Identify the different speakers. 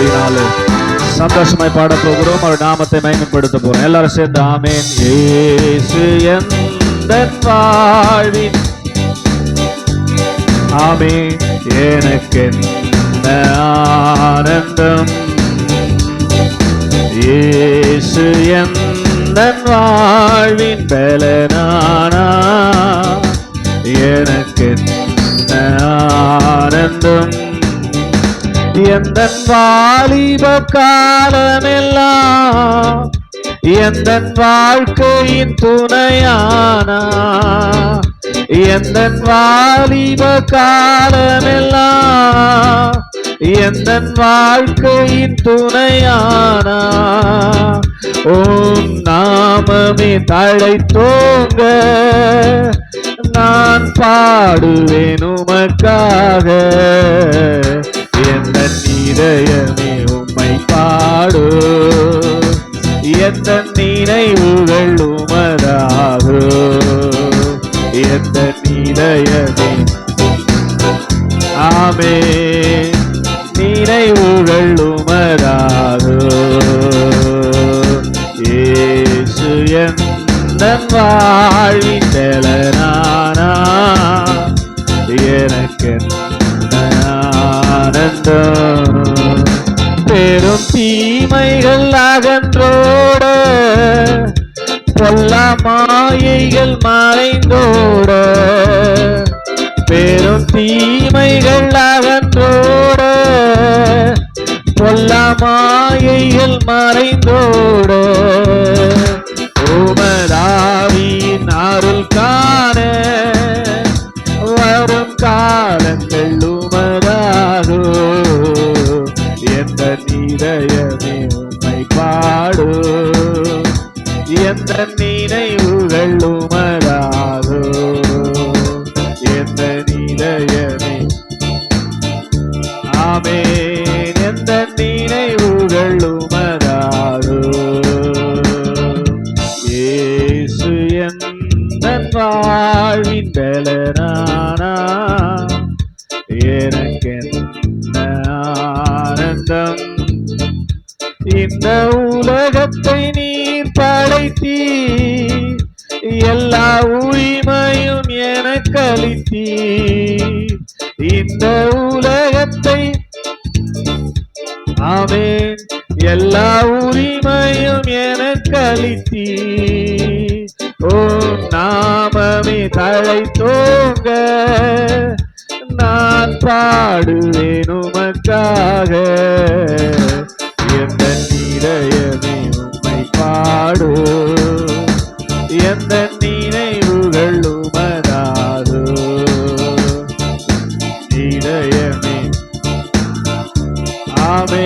Speaker 1: இருக்கிறபடினாலே சந்தோஷமாய் பாட போகிறோம் அவர் நாமத்தை மயமப்படுத்த போறோம் எல்லாரும் சேர்ந்து ஆமேன். இயேசு எந்தன் வாழ்வின் ஆமே எனக்கு ஆனந்தம்? ஏசு எந்த வாழ்வின் பலனானா? எனக்கு ஆனந்தம்? எந்த வாலிப காலமெல்லாம் எந்த வாழ்க்கையின் துணையானா? எந்த வாலிப காலமெல்லாம் எந்த வாழ்க்கையின் துணையானா? ஓம் நாமமே தழைத்தோங்க நான் பாடுவேன் உமக்காக. இதயமே உம்மை பாடு எந்த நினைவுகள் உமராகு பெரும் தீமைகள் அகன்றோட பொல்லா மாயைகள் மறைந்தோட பெரும் தீமைகள் அகன்றோட பொல்லா மாயைகள் மறைந்தோட. எந்த நினைவுகள் உமராதோ? எந்த நிலையமே? ஆமே எந்த நினைவுகள் உமராதோ? ஏசு எந்த வாழ்வின் பலனானா? எனக்கு ஆனந்தம்? இந்த உலகத்தை எல்லா உரிமையும் எனக்கு அளித்தீ இந்த உலகத்தை ஆமென் எல்லா உரிமையும் எனக்கு அளித்தீ ஓ நாமமே தலை தோங்க நான் பாடுவேன் உமக்காக. எந்த இதயமே உம்மை பாடு இதயமே ஆமே